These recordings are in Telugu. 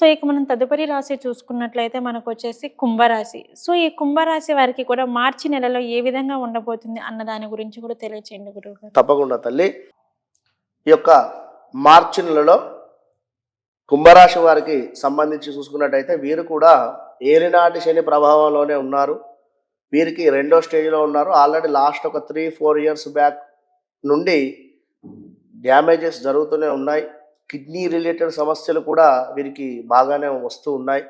సో ఇక మనం తదుపరి రాశి చూసుకున్నట్లయితే మనకు వచ్చేసి కుంభరాశి. సో ఈ కుంభరాశి వారికి కూడా మార్చి నెలలో ఏ విధంగా ఉండబోతుంది అన్న దాని గురించి కూడా తెలియచేయండి గురువు తప్పకుండా తల్లి. ఈ యొక్క మార్చి నెలలో కుంభరాశి వారికి సంబంధించి చూసుకున్నట్టయితే వీరు కూడా ఏలినాటి శని ప్రభావంలోనే ఉన్నారు. వీరికి రెండో స్టేజ్లో ఉన్నారు. ఆల్రెడీ లాస్ట్ ఒక త్రీ ఫోర్ ఇయర్స్ బ్యాక్ నుండి డ్యామేజెస్ జరుగుతూనే ఉన్నాయి. కిడ్నీ రిలేటెడ్ సమస్యలు కూడా వీరికి బాగానే వస్తూ ఉన్నాయి.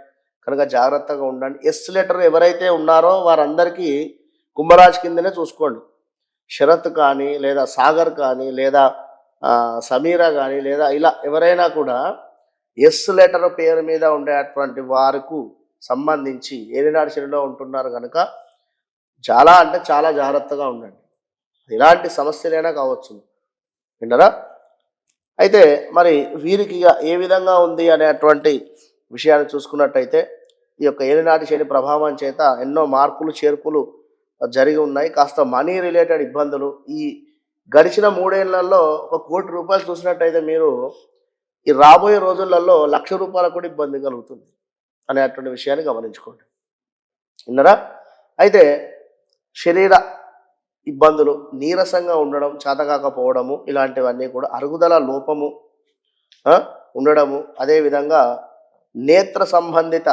కనుక జాగ్రత్తగా ఉండండి. ఎస్ లెటర్ ఎవరైతే ఉన్నారో వారందరికీ కుంభరాజ్ కిందనే చూసుకోండి. శరత్ కానీ లేదా సాగర్ కానీ లేదా సమీర సమీరా కానీ లేదా ఇలా ఎవరైనా కూడా ఎస్ లెటర్ పేరు మీద ఉండేటువంటి వారికి సంబంధించి ఏలినాడు శనిలో ఉంటున్నారు కనుక చాలా అంటే చాలా జాగ్రత్తగా ఉండండి. ఎలాంటి సమస్యలైనా కావచ్చు. విన్నారా? అయితే మరి వీరికి ఏ విధంగా ఉంది అనేటువంటి విషయాన్ని చూసుకున్నట్టయితే ఈ యొక్క ఏలినాటి శని ప్రభావం చేత ఎన్నో మార్పులు చేర్పులు జరిగి ఉన్నాయి. కాస్త మనీ రిలేటెడ్ ఇబ్బందులు. ఈ గడిచిన మూడేళ్ళలో ఒక కోటి రూపాయలు చూసినట్టయితే మీరు ఈ రాబోయే రోజులలో లక్ష రూపాయలకు కూడా ఇబ్బంది కలుగుతుంది అనేటువంటి విషయాన్ని గమనించుకోండి. విన్నరా? అయితే శరీర ఇబ్బందులు నీరసంగా ఉండడం చేతకాకపోవడము ఇలాంటివన్నీ కూడా అరుగుదల లోపము ఉండడము. అదేవిధంగా నేత్ర సంబంధిత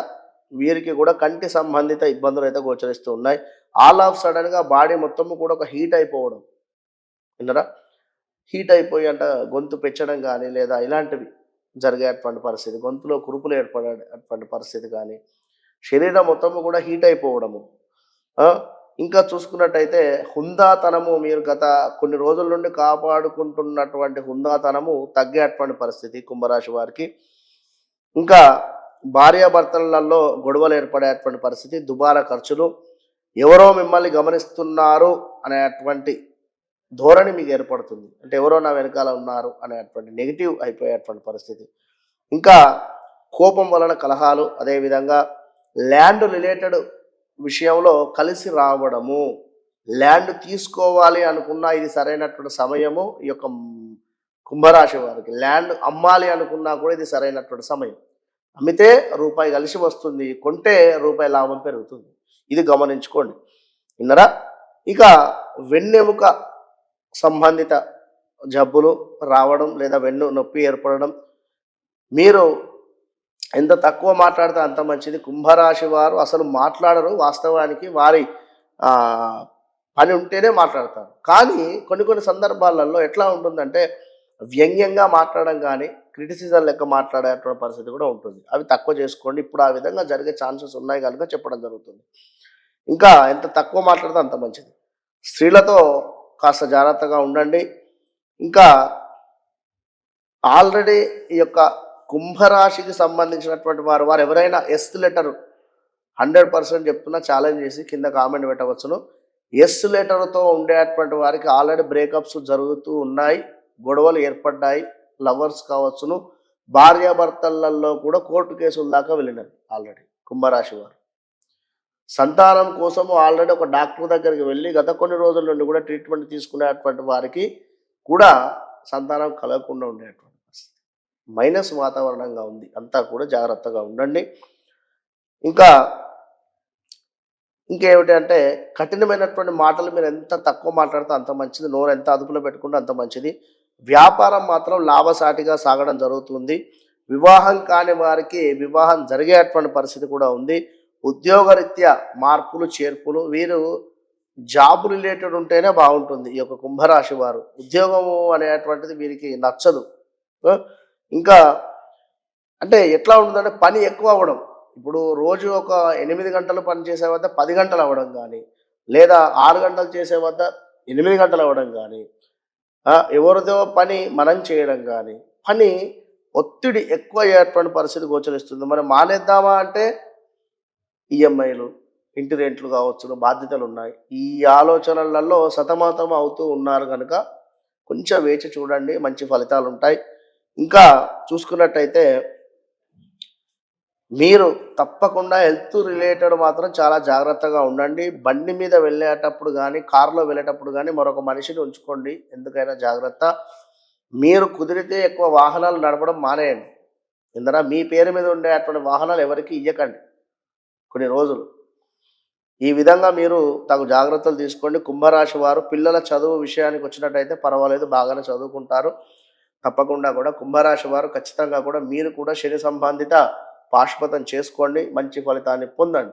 వీరికి కూడా కంటి సంబంధిత ఇబ్బందులు అయితే గోచరిస్తూ ఉన్నాయి. ఆల్ ఆఫ్ సడన్గా బాడీ మొత్తము కూడా ఒక హీట్ అయిపోవడం. విన్నరా? హీట్ అయిపోయి అంట గొంతు పెంచడం కానీ లేదా ఇలాంటివి జరిగేటువంటి పరిస్థితి గొంతులో కురుపులు ఏర్పడేటువంటి పరిస్థితి కానీ శరీరం మొత్తము కూడా హీట్ అయిపోవడము. ఇంకా చూసుకున్నట్టయితే హుందాతనము మీరు గత కొన్ని రోజుల నుండి కాపాడుకుంటున్నటువంటి హుందాతనము తగ్గేటువంటి పరిస్థితి కుంభరాశి వారికి. ఇంకా భార్యాభర్తలలో గొడవలు ఏర్పడేటువంటి పరిస్థితి దుబారా ఖర్చులు ఎవరో మిమ్మల్ని గమనిస్తున్నారు అనేటువంటి ధోరణి మీకు ఏర్పడుతుంది. అంటే ఎవరో నా వెనకాల ఉన్నారు అనేటువంటి నెగిటివ్ అయిపోయేటువంటి పరిస్థితి. ఇంకా కోపం వలన కలహాలు అదేవిధంగా ల్యాండ్ రిలేటెడ్ విషయంలో కలిసి రావడము ల్యాండ్ తీసుకోవాలి అనుకున్నా ఇది సరైనటువంటి సమయము ఈ యొక్క కుంభరాశి వారికి ల్యాండ్ అమ్మాలి అనుకున్నా కూడా ఇది సరైనటువంటి సమయం. అమ్మితే రూపాయి కలిసి వస్తుంది కొంటే రూపాయి లాభం పెరుగుతుంది. ఇది గమనించుకోండి. విన్నరా? ఇక వెన్నెముక సంబంధిత జబ్బులు రావడం లేదా వెన్ను నొప్పి ఏర్పడడం మీరు ఎంత తక్కువ మాట్లాడితే అంత మంచిది. కుంభరాశి వారు అసలు మాట్లాడరు వాస్తవానికి. వారి పని ఉంటేనే మాట్లాడతారు. కానీ కొన్ని కొన్ని సందర్భాలలో ఎట్లా ఉంటుందంటే వ్యంగ్యంగా మాట్లాడడం కానీ క్రిటిసిజం లెక్క మాట్లాడేటువంటి పరిస్థితి కూడా ఉంటుంది. అవి తక్కువ చేసుకోండి. ఇప్పుడు ఆ విధంగా జరిగే ఛాన్సెస్ ఉన్నాయి కనుక చెప్పడం జరుగుతుంది. ఇంకా ఎంత తక్కువ మాట్లాడితే అంత మంచిది. స్త్రీలతో కాస్త జాగ్రత్తగా ఉండండి. ఇంకా ఆల్రెడీ ఈ యొక్క కుంభరాశికి సంబంధించినటువంటి వారు వారు ఎవరైనా ఎస్ లెటర్ హండ్రెడ్ పర్సెంట్ చెప్తున్నా ఛాలెంజ్ చేసి కింద కామెంట్ పెట్టవచ్చును. ఎస్ లెటర్తో ఉండేటువంటి వారికి ఆల్రెడీ బ్రేకప్స్ జరుగుతూ ఉన్నాయి గొడవలు ఏర్పడ్డాయి లవర్స్ కావచ్చును. భార్యాభర్తలలో కూడా కోర్టు కేసుల దాకా వెళ్ళినారు ఆల్రెడీ కుంభరాశి వారు. సంతానం కోసము ఆల్రెడీ ఒక డాక్టర్ దగ్గరికి వెళ్ళి గత కొన్ని రోజుల నుండి కూడా ట్రీట్మెంట్ తీసుకునేటువంటి వారికి కూడా సంతానం కలగకుండా ఉండేటువంటి మైనస్ వాతావరణంగా ఉంది. అంతా కూడా జాగ్రత్తగా ఉండండి. ఇంకా ఇంకేమిటి అంటే కఠినమైనటువంటి మాటలు మీరు ఎంత తక్కువ మాట్లాడితే అంత మంచిది. నోరు ఎంత అదుపులో పెట్టుకుంటే అంత మంచిది. వ్యాపారం మాత్రం లాభసాటిగా సాగడం జరుగుతుంది. వివాహం కాని వారికి వివాహం జరిగేటువంటి పరిస్థితి కూడా ఉంది. ఉద్యోగరీత్యా మార్పులు చేర్పులు వీరు జాబ్ రిలేటెడ్ ఉంటేనే బాగుంటుంది. ఈ యొక్క కుంభరాశి వారు. ఉద్యోగము అనేటువంటిది వీరికి నచ్చదు. ఇంకా అంటే ఎట్లా ఉంటుందంటే పని ఎక్కువ అవ్వడం. ఇప్పుడు రోజు ఒక ఎనిమిది గంటలు పని చేసే వద్ద పది గంటలు అవ్వడం కానీ లేదా ఆరు గంటలు చేసే వద్ద ఎనిమిది గంటలు అవ్వడం కానీ ఎవరిదో పని మనం చేయడం కానీ పని ఒత్తిడి ఎక్కువ అయ్యేటువంటి పరిస్థితి గోచరిస్తుంది. మనం మానేద్దామా అంటే ఈఎంఐలు ఇంటి రెంట్లు కావచ్చు బాధ్యతలు ఉన్నాయి. ఈ ఆలోచనలలో సతమతం అవుతూ ఉన్నారు కనుక కొంచెం వేచి చూడండి మంచి ఫలితాలు ఉంటాయి ఇంకా చూసుకున్నట్టయితే మీరు తప్పకుండా హెల్త్ రిలేటెడ్ మాత్రం చాలా జాగ్రత్తగా ఉండండి. బండి మీద వెళ్ళేటప్పుడు కానీ కారులో వెళ్ళేటప్పుడు కానీ మరొక మనిషిని ఉంచుకోండి. ఎందుకైనా జాగ్రత్త. మీరు కుదిరితే ఎక్కువ వాహనాలు నడపడం మానేయండి. ఇందరా మీ పేరు మీద ఉండే అటువంటి వాహనాలు ఎవరికి ఇవ్వకండి కొన్ని రోజులు. ఈ విధంగా మీరు తగు జాగ్రత్తలు తీసుకోండి. కుంభరాశి వారు పిల్లల చదువు విషయానికి వచ్చినట్టయితే పర్వాలేదు బాగానే చదువుకుంటారు. తప్పకుండా కూడా కుంభరాశి వారు ఖచ్చితంగా కూడా మీరు కూడా శని సంబంధిత పాశుపతం చేసుకోండి మంచి ఫలితాన్ని పొందండి.